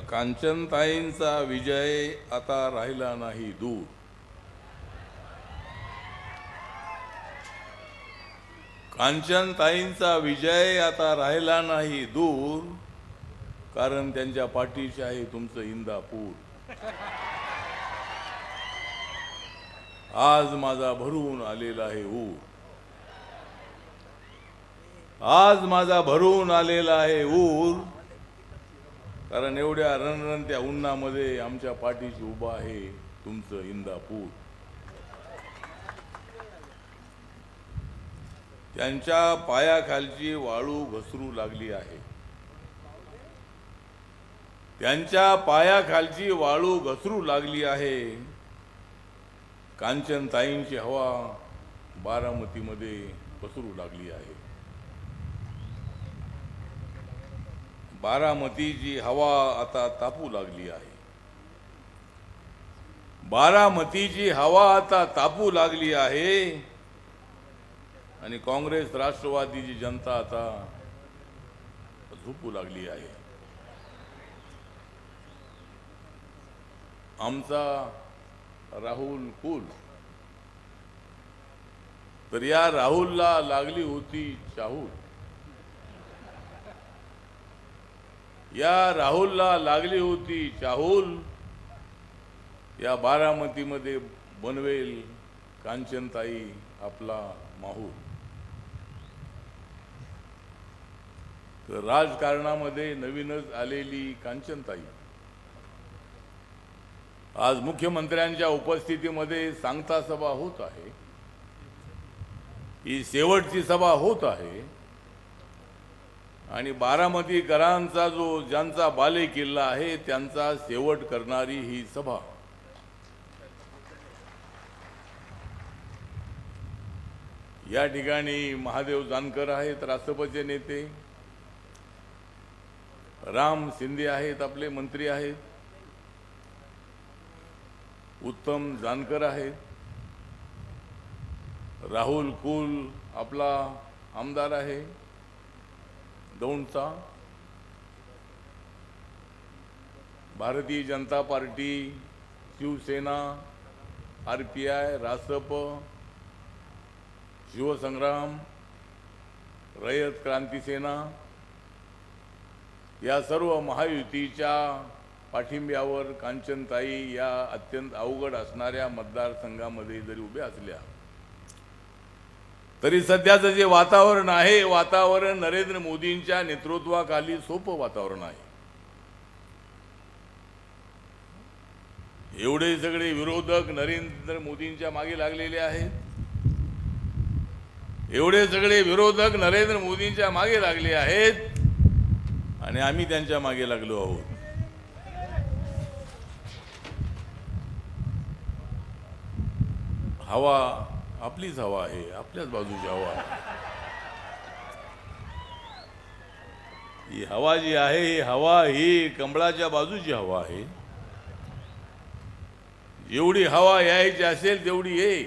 कांचनताईंचा विजय आता राहिला नाही दूर. कांचनताईंचा विजय आता राहिला नाही दूर कारण त्यांच्या पाठीशी आहे तुमचं इंदापूर. आज माझा भरून आलेला आहे ऊर. आज माझा भरून आलेला आहे ऊर. कारण एवढ्या रणरणत्या उन्हामध्ये आमच्या पाठीशी उभा आहे तुमचं इंदापूर. त्यांच्या पायाखालची वाळू घसरू लागली आहे. त्यांच्या पायाखालची वाळू घसरू लागली आहे. कांचनताईंची हवा बारामतीमध्ये पसरू लागली आहे. बारामतीची हवा आता तापू लागली आहे. बारामतीची हवा आता तापू लागली आहे. आणि काँग्रेस राष्ट्रवादीची जनता आता झोपू लागली आहे. आमचा राहुल कुल. तर या राहुलला लागली होती चाहूल. या राहुलला लागली होती चाहूल या बारामतीमध्ये बनवेल कांचनताई आपला माहूल तर राजकारणामध्ये नवीनच आलेली कांचनताई. आज मुख्यमंत्र्यांच्या उपस्थितीमध्ये सांगता सभा होत आहे. ही शेवटची सभा होत आहे. आणि बारामतीकरांचा जो ज्यांचा बाले किल्ला आहे त्यांचा शेवट करणारी ही सभा. या ठिकाणी महादेव जानकर आहेत राष्ट्रपतीचे नेते. राम शिंदे आहेत आपले मंत्री आहेत. उत्तम जानकर आहेत. राहुल कुल आपला आमदार आहे. दौंडचा Bharatiya Janata Party Shivsena R P I Rasap Shivsangram Rayat Kranti Sena या सर्व महायुतीच्या पाठिंब्यावर कांचनताई या अत्यंत अवघड असणाऱ्या मतदारसंघामध्ये जरी उभ्या असल्या तरी सध्याचं जे वातावरण आहे वातावरण नरेंद्र मोदींच्या नेतृत्वाखाली सोपं वातावरण आहे. एवढे सगळे विरोधक नरेंद्र मोदींच्या मागे लागलेले आहेत. एवढे सगळे विरोधक नरेंद्र मोदींच्या मागे लागले आहेत. आणि आम्ही त्यांच्या मागे लागलो आहोत. हवा आपलीच हवा आहे आपल्याच बाजूची हवा आहे. ही हवा जी आहे ही हवा ही कमळाच्या बाजूची हवा आहे. जेवढी हवा यायची असेल तेवढी ये.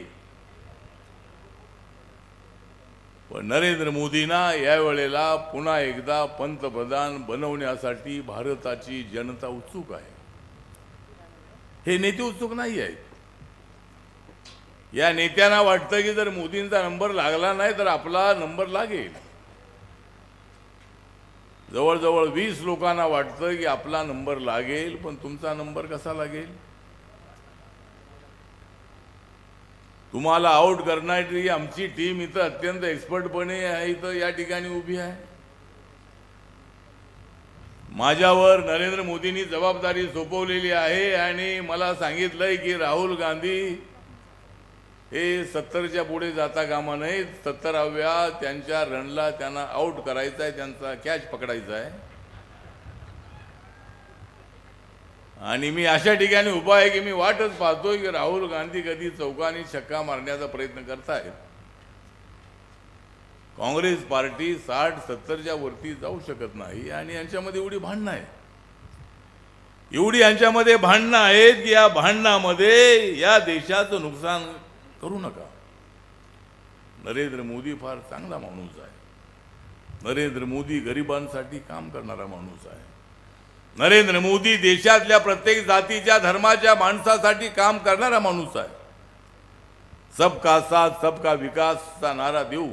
पण नरेंद्र मोदींना यावेळेला पुन्हा एकदा पंतप्रधान बनवण्यासाठी भारताची जनता उत्सुक आहे. हे नेते उत्सुक नाही आहेत या नेत्यांना वाटतं की जर मोदींचा नंबर लागला नाही तर आपला नंबर लागेल. जवळजवळ वीस लोकांना वाटतं की आपला नंबर लागेल पण तुमचा नंबर कसा लागेल? तुम्हाला आउट करण्याची आमची टीम इथं अत्यंत एक्सपर्टपणे आहे इथं या ठिकाणी उभी आहे. माझ्यावर नरेंद्र मोदींनी जबाबदारी सोपवलेली आहे आणि मला सांगितलंय की राहुल गांधी हे सत्तरच्या पुढे जाता कामा नये. सत्तराव्या त्यांच्या रनला त्यांना आउट करायचा आहे त्यांचा कॅच पकडायचा आहे आणि मी अशा ठिकाणी उभा आहे की मी वाटच पाहतोय की राहुल गांधी कधी चौकाने छक्का मारण्याचा प्रयत्न करतायत. काँग्रेस पार्टी साठ सत्तरच्या वरती जाऊ शकत नाही आणि यांच्यामध्ये एवढी भांडणं आहे एवढी यांच्यामध्ये भांडणं आहेत की या भांडणामध्ये या देशाचं नुकसान करू नका. नरेंद्र मोदी फार चांगला माणूस आहे. नरेंद्र मोदी गरिबांसाठी काम करणारा माणूस आहे. नरेंद्र मोदी देशातल्या प्रत्येक जातीच्या धर्माच्या माणसासाठी काम करणारा माणूस आहे. सबका साथ सबका विकासचा नारा देऊ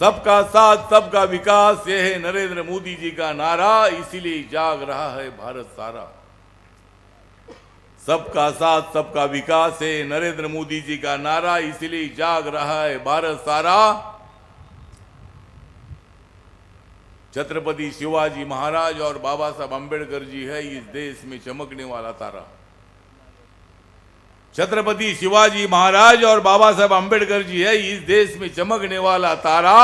सबका साथ सबका विकास ये है नरेंद्र मोदी जी का नारा इसीलिए जाग रहा है भारत सारा. सबका साथ, सबका विकास है। नरेंद्र मोदी जी का नारा इसलिए जाग रहा है भारत सारा। छत्रपति शिवाजी महाराज और बाबा साहब अंबेडकर जी है, इस देश में चमकने वाला तारा। छत्रपति शिवाजी महाराज और बाबा साहब अंबेडकर जी है, इस देश में चमकने वाला तारा।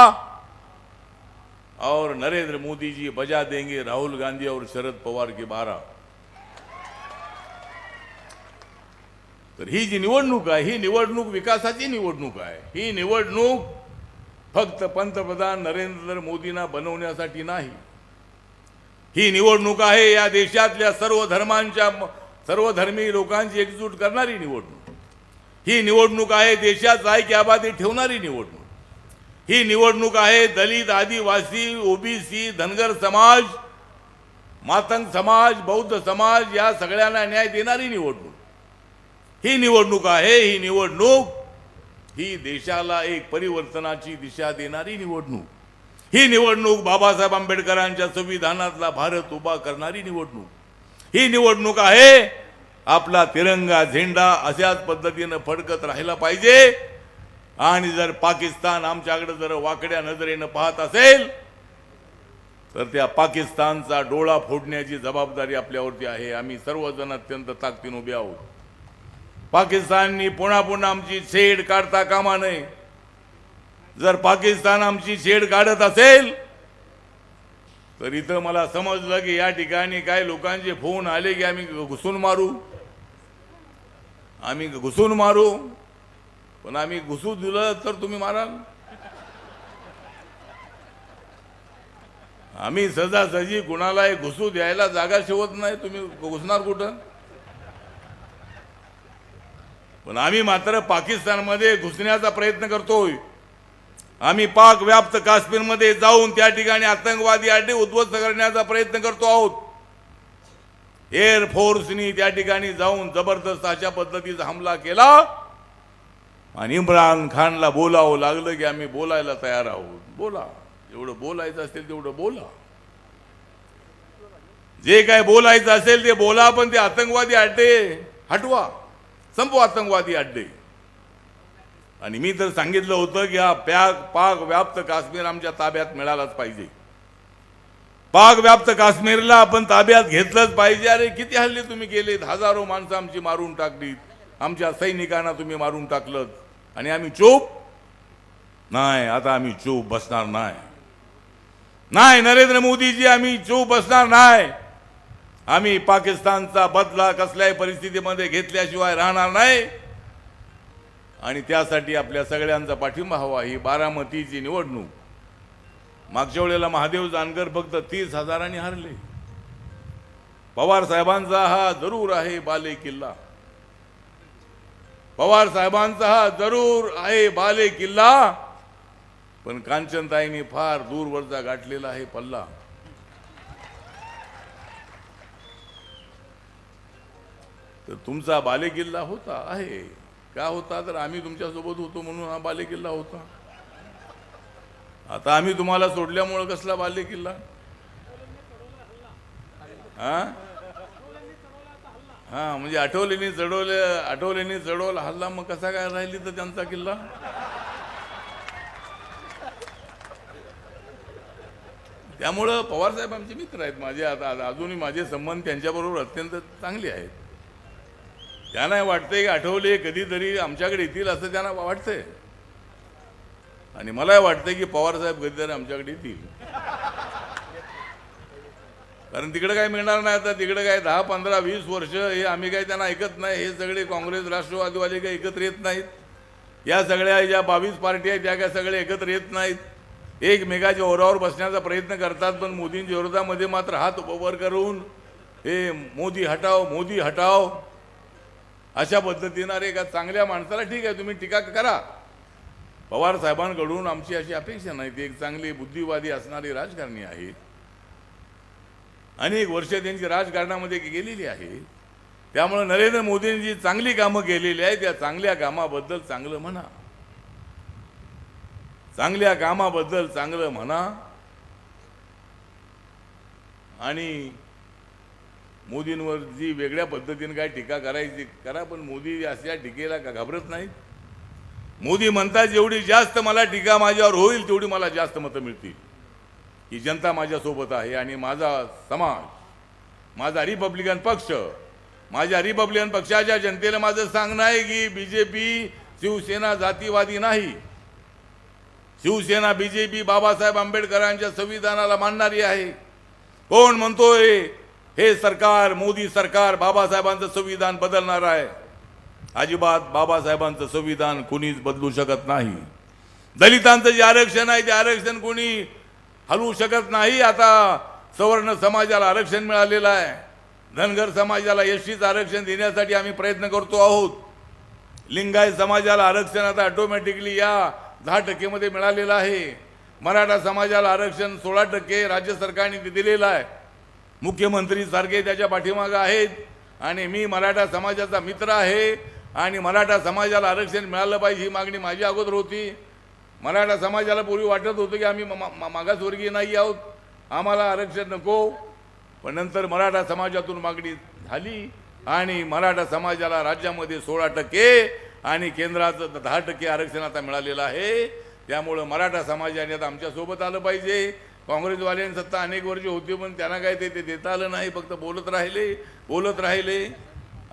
और नरेंद्र मोदी जी बजा देंगे राहुल गांधी और शरद पवार के बारा। तर ही जी निवडणूक आहे ही निवडणूक विकासाची निवडणूक आहे. ही निवडणूक फक्त पंतप्रधान नरेंद्र मोदींना बनवण्यासाठी नाही. ही निवडणूक आहे या देशातल्या सर्व धर्मांच्या सर्वधर्मी लोकांची एकजूट करणारी निवडणूक. ही निवडणूक आहे देशाचा आबादी ठेवणारी निवडणूक. ही निवडणूक आहे दलित आदिवासी ओबीसी धनगर समाज मातंग समाज बौद्ध समाज या सगळ्यांना न्याय देणारी निवडणूक. ही निवडणूक आहे ही निवडणूक. ही देशाला एक परिवर्तनाची दिशा देणारी निवडणूक. ही निवडणूक बाबासाहेब आंबेडकरांच्या संविधानातला भारत उभा करणारी निवडणूक. ही निवडणूक आहे आपला तिरंगा झेंडा अशाच पद्धतीनं फडकत राहिला पाहिजे. आणि जर पाकिस्तान आमच्याकडे जर वाकड्या नजरेनं पाहत असेल तर त्या पाकिस्तानचा डोळा फोडण्याची जबाबदारी आपल्यावरती आहे. आम्ही सर्वजण अत्यंत ताकदीनं उभे आहोत. पाकिस्ताननी पुन्हा पुन्हा आमची छेड काढता कामा नये. जर पाकिस्तान आमची छेड काढत असेल तर इथं मला समजलं की या ठिकाणी काय लोकांचे फोन आले की आम्ही घुसून मारू. आम्ही घुसून मारू. पण आम्ही घुसू दिलं तर तुम्ही माराल. आम्ही सहजासहजी कुणालाही घुसू द्यायला जागा शिवत नाही. तुम्ही घुसणार कुठं? पण आम्ही मात्र पाकिस्तानमध्ये घुसण्याचा प्रयत्न करतोय. आम्ही पाक व्याप्त काश्मीरमध्ये जाऊन त्या ठिकाणी आतंकवादी अड्डे उद्ध्वस्त करण्याचा प्रयत्न करतो आहोत. एअरफोर्सनी त्या ठिकाणी जाऊन जबरदस्त अशा पद्धतीचा हमला केला. आणि इम्रान खानला बोलावं लागलं की आम्ही बोलायला तयार आहोत. बोला. जेवढं बोलायचं असेल तेवढं बोला. जे काय बोलायचं असेल ते बोला पण ते आतंकवादी अड्डे हटवा. संपू आतंकवादी अड्डे. आणि मी तर सांगितलं होतं की हा पॅक पाक व्याप्त काश्मीर आमच्या ताब्यात मिळालाच पाहिजे. पाक व्याप्त काश्मीरला आपण ताब्यात घेतलंच पाहिजे. अरे किती हल्ले तुम्ही केलेत? हजारो माणसं आमची मारून टाकलीत. आमच्या सैनिकांना तुम्ही मारून टाकलं आणि आम्ही चूप? नाही आता आम्ही चूप बसणार नाही. नाही नरेंद्र मोदीजी आम्ही चूप बसणार नाही. आम्ही पाकिस्तानचा बदला कसल्याही परिस्थितीमध्ये घेतल्याशिवाय राहणार नाही. आणि त्यासाठी आपल्या सगळ्यांचा पाठिंबा हवा ही बारामतीची निवडणूक. मागच्या वेळेला महादेव जानकर फक्त तीस हजारांनी हरले. पवार साहेबांचा हा जरूर आहे बाले किल्ला. पवार साहेबांचा हा जरूर आहे बाले किल्ला. पण कांचनताईंनी फार दूरवरचा गाठलेला आहे पल्ला. तर तुमचा बालेकिल्ला होता आहे. का होता? तर आम्ही तुमच्यासोबत होतो म्हणून हा बालेकिल्ला होता. आता आम्ही तुम्हाला सोडल्यामुळं कसला बालेकिल्ला? हा? हां म्हणजे आठवलेनी चढवले आठवलेनी चढवला हल्ला मग कसा काय राहिली तर त्यांचा किल्ला? त्यामुळं पवारसाहेब आमचे मित्र आहेत माझे आता अजूनही माझे संबंध त्यांच्याबरोबर अत्यंत चांगले आहेत. त्यांना वाटतंय की आठवले कधीतरी आमच्याकडे येतील असं त्यांना वाटतंय. आणि मला वाटतंय की पवारसाहेब कधीतरी आमच्याकडे येतील. कारण तिकडे काय मिळणार नाही आता तिकडे काय दहा पंधरा वीस वर्ष हे आम्ही काही त्यांना ऐकत नाही हे सगळे काँग्रेस राष्ट्रवादीवाले काही एकत्र येत नाहीत. या सगळ्या ज्या बावीस पार्टी आहेत त्या काय सगळे एकत्र येत नाहीत. एकमेकाच्या ओरावर बसण्याचा प्रयत्न करतात पण मोदींच्या विरोधामध्ये मात्र हात उपवर करून हे मोदी हटाव मोदी हटाव अशा पद्धतीनं अरे एका चांगल्या माणसाला ठीक आहे तुम्ही टीका करा. पवार साहेबांकडून आमची अशी अपेक्षा नाही ती एक चांगली बुद्धिवादी असणारी राजकारणी आहे. अनेक वर्ष त्यांची राजकारणामध्ये गेलेली आहे. त्यामुळे नरेंद्र मोदींनी जी चांगली कामं केलेली आहेत त्या चांगल्या कामाबद्दल चांगलं म्हणा. चांगल्या कामाबद्दल चांगलं म्हणा. आणि मोदींवर जी वेगळ्या पद्धतीने काय टीका करायची करा पण मोदी अशा टीकेला का घाबरत नाहीत? मोदी म्हणतात जेवढी जास्त मला टीका माझ्यावर होईल तेवढी मला जास्त मतं मिळतील. ही जनता माझ्यासोबत आहे आणि माझा समाज माझा रिपब्लिकन पक्ष माझ्या रिपब्लिकन पक्षाच्या जनतेला माझं सांगणं आहे की बी जे पी शिवसेना जातीवादी नाही. Shiv Sena B J P Babasaheb आंबेडकरांच्या संविधानाला मानणारी आहे. कोण म्हणतोय? हे सरकार मोदी सरकार बाबासाहेबांचं संविधान बदलणार आहे. अजिबात बाबासाहेबांचं संविधान कुणीच बदलू शकत नाही. दलितांचं जे आरक्षण आहे ते आरक्षण कोणी हलवू शकत नाही. आता सवर्ण समाजाला आरक्षण मिळालेलं आहे. धनगर समाजाला एसटीचं आरक्षण देण्यासाठी आम्ही प्रयत्न करतो आहोत. लिंगायत समाजाला आरक्षण आता ऑटोमॅटिकली या दहा टक्केमध्ये मिळालेलं आहे. मराठा समाजाला आरक्षण सोळा टक्के राज्य सरकारने ते दिलेलं आहे. मुख्यमंत्री सारखे त्याच्या पाठीमागं आहेत. आणि मी मराठा समाजाचा मित्र आहे. आणि मराठा समाजाला आरक्षण मिळालं पाहिजे ही मागणी माझी अगोदर होती. मराठा समाजाला पूर्वी वाटत होतं की आम्ही मा- मागासवर्गीय नाही आहोत. आम्हाला आरक्षण नको. पण नंतर मराठा समाजातून मागणी झाली. आणि मराठा समाजाला राज्यामध्ये सोळा टक्के आणि केंद्राचं दहा टक्के आरक्षण आता मिळालेलं आहे. त्यामुळं मराठा समाजाने आता आमच्यासोबत आलं पाहिजे. काँग्रेसवाल्यांनी सत्ता अनेक वर्ष होती पण त्यांना काय ते ते देता आलं नाही फक्त बोलत राहिले बोलत राहिले.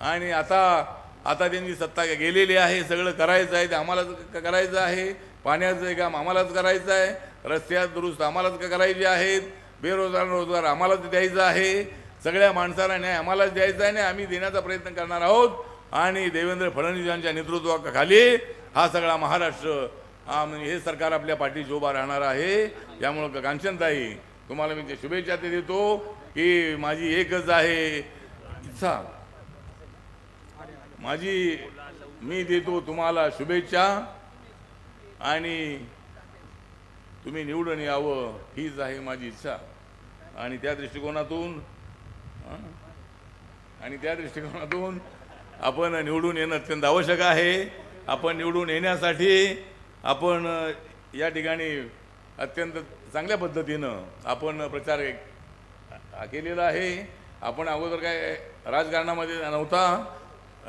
आणि आता आता त्यांची सत्ता गेलेली आहे सगळं करायचं आहे ते आम्हालाच क- करायचं आहे. पाण्याचं काम आम्हालाच करायचं आहे. रस्त्यात दुरुस्त आम्हालाच करायचे आहेत. बेरोजगार रोजगार आम्हालाच द्यायचा आहे. सगळ्या माणसाला न्याय आम्हालाच द्यायचा आहे आणि आम्ही देण्याचा प्रयत्न करणार आहोत. आणि देवेंद्र फडणवीस यांच्या नेतृत्वाखाली हा सगळा महाराष्ट्र हां म्हणजे हे सरकार आपल्या पाठीशी उभा राहणार आहे. त्यामुळं कांचनताई तुम्हाला मी ते शुभेच्छा ते देतो की माझी एकच आहे. इच्छा. माझी मी देतो तुम्हाला शुभेच्छा. आणि तुम्ही निवडून यावं हीच आहे माझी इच्छा. आणि त्या दृष्टिकोनातून आणि त्या दृष्टिकोनातून आपण निवडून येणं अत्यंत आवश्यक आहे. आपण निवडून येण्यासाठी आपण या ठिकाणी अत्यंत चांगल्या पद्धतीनं आपण प्रचार केलेला आहे. आपण अगोदर काय राजकारणामध्ये नव्हता.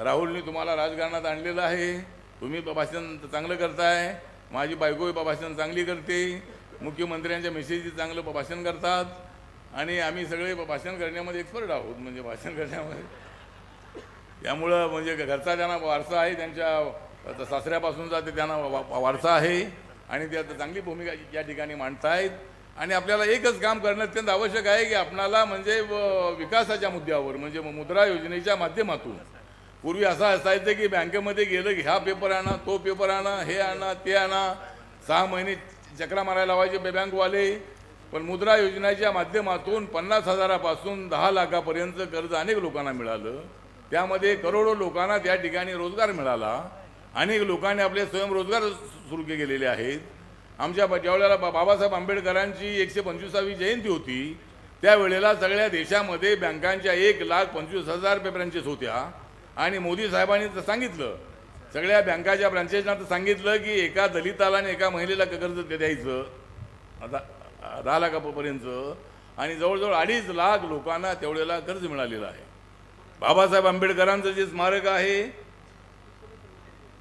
राहुलने तुम्हाला राजकारणात आणलेलं आहे. तुम्ही भाषण चांगलं करताय. माझी बायकोही भाषण चांगली करते. मुख्यमंत्र्यांच्या मेसेज चांगलं भाषण करतात. आणि आम्ही सगळे भाषण करण्यामध्ये एक्सपर्ट आहोत. म्हणजे भाषण करण्यामध्ये. त्यामुळं म्हणजे घरचा त्यांना वारसा आहे त्यांच्या आता सासऱ्यापासूनचा ते त्यांना वा- वारसा आहे. आणि ते आता चांगली भूमिका या ठिकाणी मांडतायत. आणि आपल्याला एकच काम करणं अत्यंत आवश्यक आहे की आपणाला म्हणजे व- विकासाच्या मुद्द्यावर म्हणजे मुद्रा योजनेच्या माध्यमातून. पूर्वी असं असायचं की बँकेमध्ये गेलं की ह्या पेपर आणा तो पेपर आणा हे आणा ते आणा. सहा महिने चक्रा मारायला लावायचे बे- बँकवाले. पण मुद्रा योजनेच्या माध्यमातून पन्नास हजारापासून दहा लाखापर्यंत कर्ज अनेक लोकांना मिळालं. त्यामध्ये करोडो लोकांना त्या ठिकाणी रोजगार मिळाला. अनेक लोकांनी आपले स्वयंरोजगार सुरू केलेले आहेत. आमच्या ज्यावेळेला बा- बाबासाहेब आंबेडकरांची एकशे पंचवीसावी जयंती होती त्यावेळेला सगळ्या देशामध्ये बँकांच्या एक लाख पंचवीस हजार रुपये ब्रँचेस होत्या. आणि मोदी साहेबांनी तर सांगितलं सगळ्या बँकाच्या ब्रांचेसना तर सांगितलं की एका दलिताला आणि एका महिलेला क- कर्ज द्यायचं. आता दहा लाखापर्यंत. आणि जवळजवळ अडीच लाख लोकांना तेवढ्याला कर्ज मिळालेलं आहे. बाबासाहेब आंबेडकरांचं जे स्मारक आहे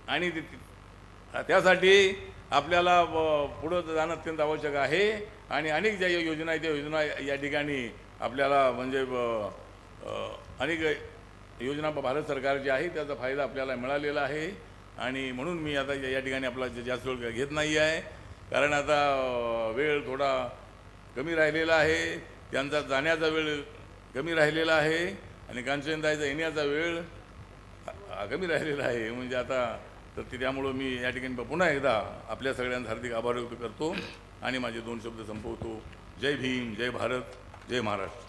आणि ते- त्यासाठी आपल्याला व- पुढं जाणं अत्यंत आवश्यक आहे. आणि अनेक ज्या योजना आहेत त्या योजना या ठिकाणी आपल्याला म्हणजे अनेक योजना भारत सरकारची आहे त्याचा फायदा आपल्याला मिळालेला आहे. आणि म्हणून मी आता या या ठिकाणी आपला जास्त वेळ घेत नाही आहे. कारण आता वेळ थोडा कमी राहिलेला आहे. त्यांचा जाण्याचा वेळ कमी राहिलेला आहे. आणि कांचनताईचा येण्याचा वेळ कमी राहिलेला आहे. म्हणजे आता तर ते त्यामुळं मी या ठिकाणी पुन्हा एकदा आपल्या सगळ्यांचा हार्दिक आभार व्यक्त करतो आणि माझे दोन शब्द संपवतो. जय भीम जय भारत जय महाराष्ट्र.